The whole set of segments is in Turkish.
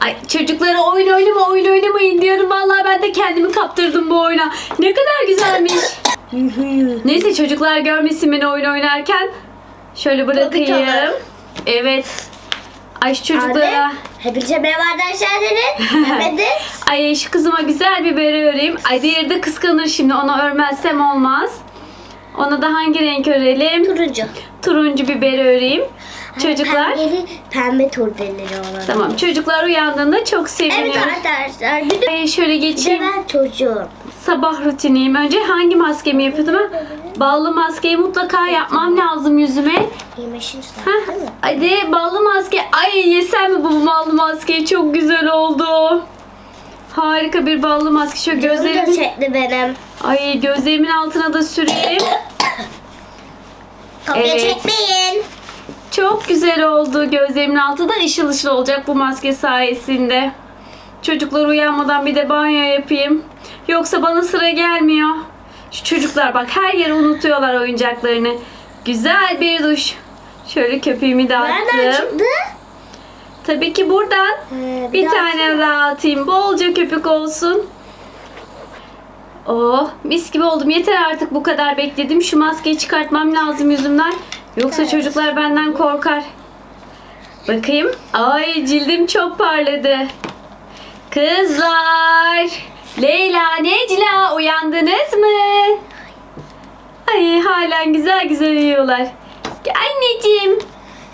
Ay çocuklara oyun oynama oyun oynamayın diyorum. Vallahi ben de kendimi kaptırdım bu oyuna. Ne kadar güzelmiş. Neyse çocuklar görmesin beni oyun oynarken. Şöyle bırakayım. Evet. Ay şu çocuklara. Anne, hepinize merhaba arkadaşlar. Ay şu kızıma güzel bir bere öreyim. Ay diğeri de kıskanır şimdi. Ona örmezsem olmaz. Ona da hangi renk örelim? Turuncu. Turuncu bir bere öreyim. Çocuklar. Pembeli, pembe turdeleri olan. Tamam. Çocuklar uyandığında çok Evet seviniyor. arkadaşlar. Bir de, Ay şöyle bir de geçeyim. ben çocuğum. Sabah rutiniyim. Önce hangi maskemi yapıyordum ben? Ballı maskeyi mutlaka yapmam lazım yüzüme. Mi? Hadi ballı maske. Ay yesem mi bu ballı maskeyi? Çok güzel oldu. Harika bir ballı maske. Şöyle Gözlerim çekti benim. ay gözlerimin altına da süreyim. Kopya Evet. çekmeyin. Çok güzel oldu. Gözlerimin altı da ışıl ışıl olacak bu maske sayesinde. Çocuklar uyanmadan bir de banyo yapayım. Yoksa bana sıra gelmiyor. Şu çocuklar bak her yere unutuyorlar oyuncaklarını. Güzel bir duş. Şöyle köpüğümü de Nereden çıktı? Tabii ki buradan. Ee, Bir daha- tane daha atayım. Bolca köpük olsun. Oh mis gibi oldum. Yeter artık bu kadar bekledim. Şu maskeyi çıkartmam lazım yüzümden. Yoksa Evet. çocuklar benden korkar. Bakayım. Ay cildim çok parladı. Kızlar. Leyla, Necla uyandınız mı? Ay halen güzel güzel uyuyorlar. Anneciğim.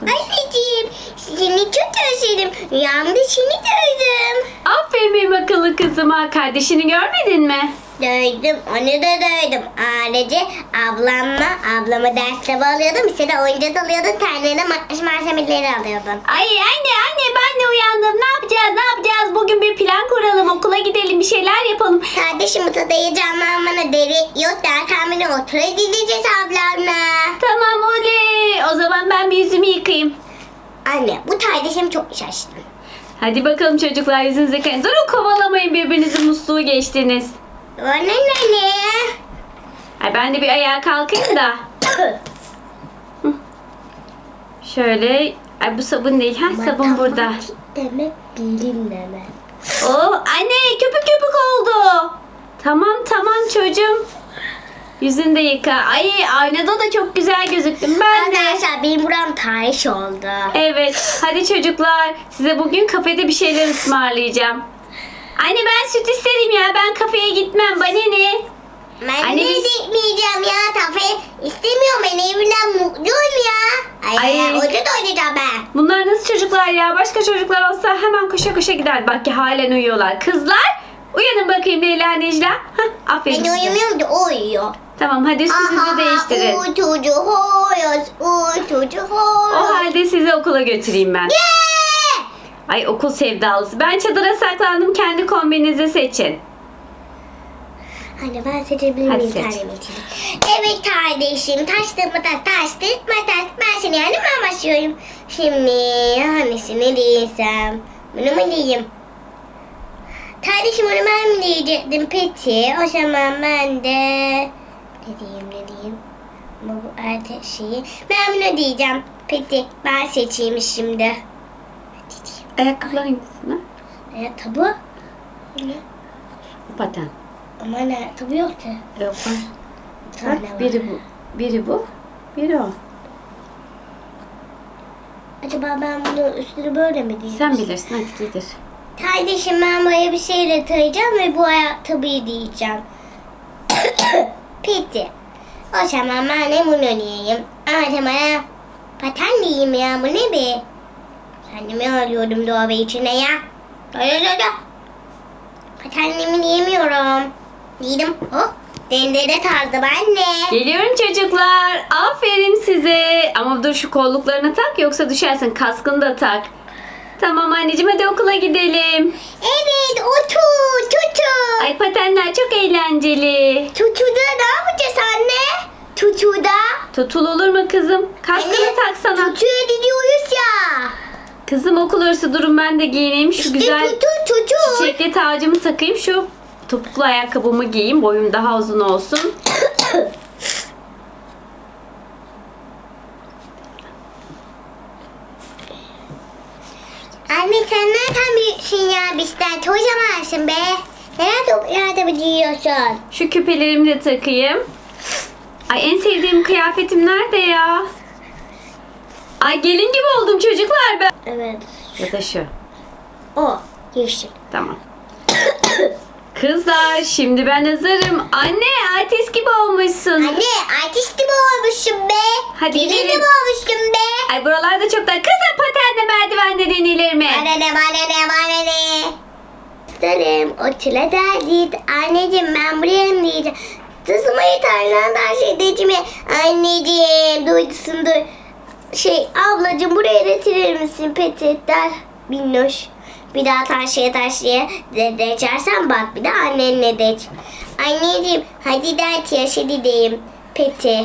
Anneciğim seni çok özledim. Rüyamda seni gördüm. Aferin benim akıllı kızıma. Kardeşini görmedin mi? Dövdüm, onu da dövdüm. Ailece ablamla, ablama ders kitabı alıyordum. Size de oyuncak alıyordum. Kendine makyaj malzemeleri alıyordum. Ay anne anne ben de uyandım. Ne yapacağız ne yapacağız? Bugün bir plan kuralım. Okula gidelim bir şeyler yapalım. Kardeşim odada canlanmana deri yok. Derkamine otura gideceğiz ablamla. Tamam oley. O zaman ben bir yüzümü yıkayayım. Anne bu kardeşim çok şaştı. Hadi bakalım çocuklar yüzünüzü yıkayın. Durun kovalamayın birbirinizi musluğu geçtiniz. Anne anne. Ay ben de bir ayağa kalkayım da. Şöyle. Ay bu sabun değil. Ha sabun burada. Demek bilinmeme. Oh anne köpük köpük oldu. Tamam tamam çocuğum. Yüzünü de yıka. Ay aynada da çok güzel gözüktüm ben de. Arkadaşlar benim buram tarih oldu. Evet hadi çocuklar size bugün kafede bir şeyler ısmarlayacağım. Anne ben süt isterim ya ben kafeye gitmem bana ne? Ben Anne de biz- gitmeyeceğim ya kafe. İstemiyorum ben evimden mutluyum ya. Ay, Ay. ay. Da oynayacağım ben. Bunlar nasıl çocuklar ya? Başka çocuklar olsa hemen koşa koşa gider. Bak ki halen uyuyorlar. Kızlar uyanın bakayım Leyla Necla. Hah, aferin Ben size. uyumuyorum da o uyuyor. Tamam hadi üstünüzü değiştirin. Uyutucu hoyuz, uyutucu O hoyuz. halde sizi okula götüreyim ben. Ay okul sevdalısı. Ben çadıra saklandım. Kendi kombinizi seçin. Anne ben seçebilir Hadi miyim seç. kendimi için? Evet kardeşim taştık matas taştık matas. Ben seni ben başlıyorum. Şimdi hangisini değilsem. Bunu mu diyeyim? Kardeşim onu ben mi diyecektim peki? O zaman ben de... Ne diyeyim ne diyeyim? Ama bu erkek şeyi. Ben bunu diyeceğim. Peki ben seçeyim şimdi. Ne diyeyim? Ayakkabılar hangisine? Ayakkabı? Ne? Paten. Ama ne ayakkabı. Yok var. Bir tane Bak, var. biri bu. Biri bu. Biri o. Acaba ben bunu üstünü böyle mi diyeyim? Sen bilirsin hadi giydir. Kardeşim ben böyle bir şeyle tayacağım ve bu ayakkabıyı diyeceğim. Peki. O zaman ben de bunu diyeyim. Ama bana paten diyeyim ya bu ne be? Kendimi arıyorum doğru içine ya. Öyle öyle. Patenliğimi diyemiyorum. Diyelim. Oh. Dendere tarzı anne. Geliyorum çocuklar. Aferin size. Ama dur şu kolluklarını tak yoksa düşersin. Kaskını da tak. Tamam anneciğim hadi okula gidelim. Evet otur tutu. Ay patenler çok eğlenceli. Tutuda ne yapacağız anne? Tutuda. Tutul olur mu kızım? Kaskını Evet, taksana. Tutuya gidiyoruz ya. Kızım okul arası durun ben de giyineyim. Şu İşte güzel tutu. çiçekli tacımı takayım. Şu topuklu ayakkabımı giyeyim. Boyum daha uzun olsun. Anne sen nereden büyüksün ya bizden? Kocamansın be. Nerede nerede biliyorsun? Şu küpelerimi de takayım. Ay en sevdiğim kıyafetim nerede ya? Ay gelin gibi oldum çocuklar ben. Evet. Ya da şu. O. Yeşil. Tamam. Kızlar şimdi ben hazırım. Anne artist gibi olmuşsun. Anne artist gibi olmuşsun be. Hadi Deli gidelim. gibi olmuşsun be. Ay buralarda çok da kızım patenle merdivenden inilir mi? Bana ne bana ne bana ne. Sarım o çile derdi. Anneciğim ben buraya mı diyeceğim? Tızmayı tarlan her şey diyeceğim. Anneciğim duydusun duy. Şey ablacığım buraya getirir misin petetler? Minnoş. Bir daha taşıya taşıya de deçersen bak bir de annenle deç. Anneciğim hadi dert yaşa diyeyim. Peti.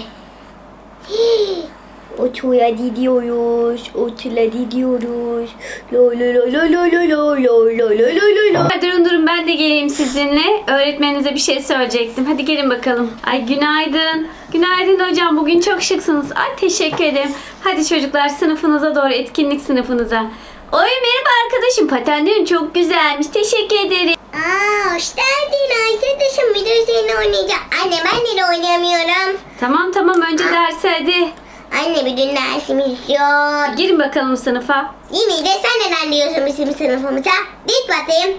Otuya gidiyoruz. Otula gidiyoruz. Lo lo lo lo lo lo lo lo lo lo lo lo. Hadi Durun durun ben de geleyim sizinle. Öğretmeninize bir şey söyleyecektim. Hadi gelin bakalım. Ay günaydın. Günaydın hocam. Bugün çok şıksınız. Ay teşekkür ederim. Hadi çocuklar sınıfınıza doğru etkinlik sınıfınıza. Oy merhaba arkadaşım. Patenlerin çok güzelmiş. Teşekkür ederim. Aa hoş geldin arkadaşım. Bir de seninle oynayacağım. Anne ben de oynamıyorum. Tamam tamam önce derse hadi. Anne bir gün dersimiz yok. Girin bakalım sınıfa. Yine de sen neden diyorsun bizim sınıfımıza? Dik bakayım.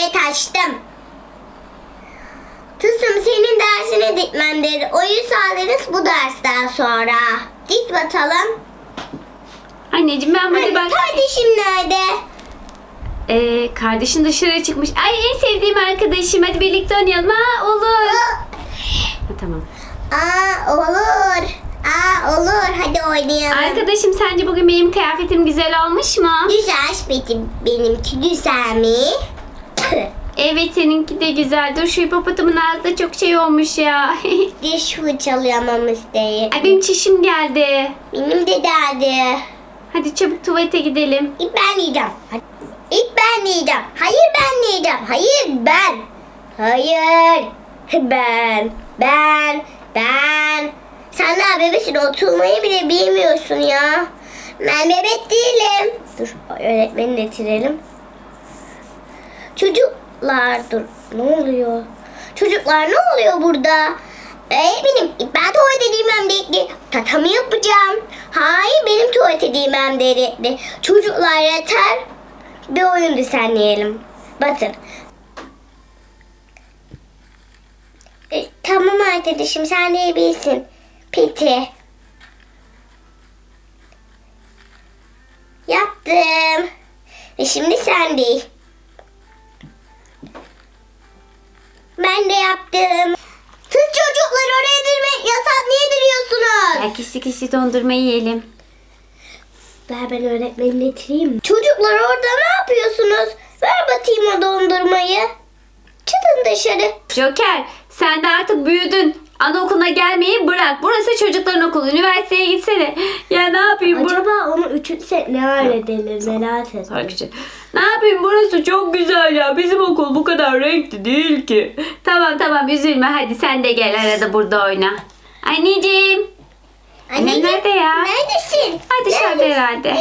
Ve taştım. Tuzum senin dersine dikmendir. Oyun sağlarız bu dersten sonra. Dik bakalım. Anneciğim ben Anne, ben... kardeşim nerede? Ee, kardeşin dışarıya çıkmış. Ay en sevdiğim arkadaşım. Hadi birlikte oynayalım. Ha olur. Ha, tamam. Aa olur. Aa olur. Hadi oynayalım. Arkadaşım sence bugün benim kıyafetim güzel olmuş mu? Güzel benim, benimki güzel mi? Evet seninki de güzel. Dur şu hipopotamın ağzında çok şey olmuş ya. Diş fırçalayamam isteği. Ay benim çişim geldi. Benim de derdi. Hadi çabuk tuvalete gidelim. İlk ben yiyeceğim. İlk ben yiyeceğim. Hayır ben yiyeceğim. Hayır ben. Hayır. Ben. Ben. Ben. Sen daha bebesin oturmayı bile bilmiyorsun ya. Ben bebek değilim. Dur öğretmeni getirelim. Çocuklar dur. Ne oluyor? Çocuklar ne oluyor burada? Öğretmenim ben tuvalet edeyim gerekli. Tatami yapacağım. Hayır benim tuvalet edeyim gerekli. Çocuklar yeter. Bir oyun düzenleyelim. Batır. E, tamam arkadaşım sen de bilsin. Peti. Yaptım. Ve şimdi sen değil. Ben de yaptım. Kız çocuklar oraya girmek yasak. Niye giriyorsunuz? Gel kişi kişi dondurma yiyelim. Ver ben öğretmenini getireyim. Çocuklar orada ne yapıyorsunuz? Ver bakayım o dondurmayı. Çıkın dışarı. Joker sen de artık büyüdün. Anaokuluna gelmeyi bırak. Burası çocukların okulu. Üniversiteye gitsene. Ya ne yapayım? Acaba set ne denir merak et. Sonra küçük. Ne yapayım burası çok güzel ya. Bizim okul bu kadar renkli değil ki. Tamam tamam üzülme hadi sen de gel arada burada oyna. Anneciğim. Annem nerede ya? Neredesin? Ay dışarıda Neredesin? herhalde.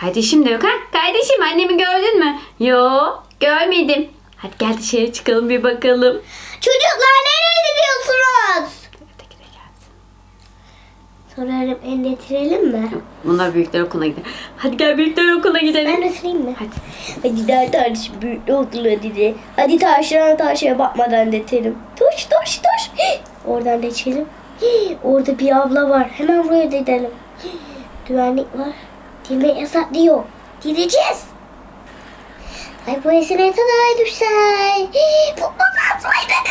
Kardeşim de yok ha? Kardeşim annemi gördün mü? Yo görmedim. Hadi gel dışarı çıkalım bir bakalım. Çocuklar nereye gidiyorsunuz? sorarım. El getirelim mi? Bunlar büyükler okuluna gider. Hadi gel büyükler okuluna gidelim. Ben getireyim mi? Hadi. Hadi der tartış büyükler okuluna dedi. Hadi taşlara taşlara bakmadan detelim. Tuş tuş tuş. Oradan geçelim. Orada bir abla var. Hemen buraya gidelim. Güvenlik var. Girmek yasak diyor. Gideceğiz. Ay bu esinete daha düşsey. Bu babası. Ay ben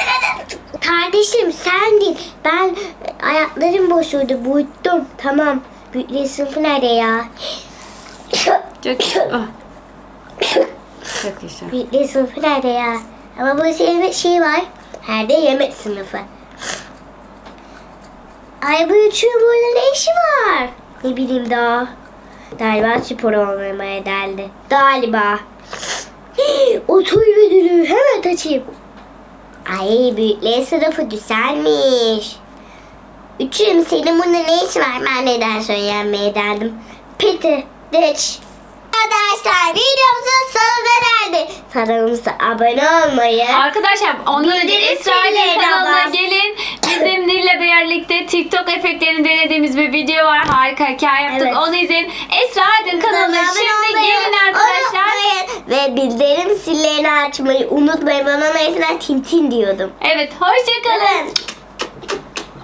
Kardeşim sen değil. Ben e, ayaklarım boşuydu. Buyuttum. Tamam. Büyüklerin sınıfı nerede ya? Çok oh. Çok yaşa. Büyüklerin sınıfı nerede ya? Ama burası yemek şey var. Her de yemek sınıfı. Ay bu üçünün burada ne işi var? Ne bileyim daha. Galiba spor olmaya geldi. Galiba. Otur müdürü. Hemen açayım. Ay büyüklerin sınıfı güzelmiş. Üçüm senin burada ne iş var? Ben neden söylenmeye derdim. Peti, geç. arkadaşlar videomuzun sonuna geldi. Kanalımıza abone olmayı. Arkadaşlar onları Bildirim zillerine kanalına gelin. Bizim Nil'le birlikte TikTok efektlerini denediğimiz bir video var. Harika hikaye yaptık. Evet. Onu izleyin. Esra Aydın kanalına Abone şimdi olmayı gelin bildirim zillerini açmayı unutmayın. Bana mesela Tintin diyordum. Evet hoşçakalın. Evet.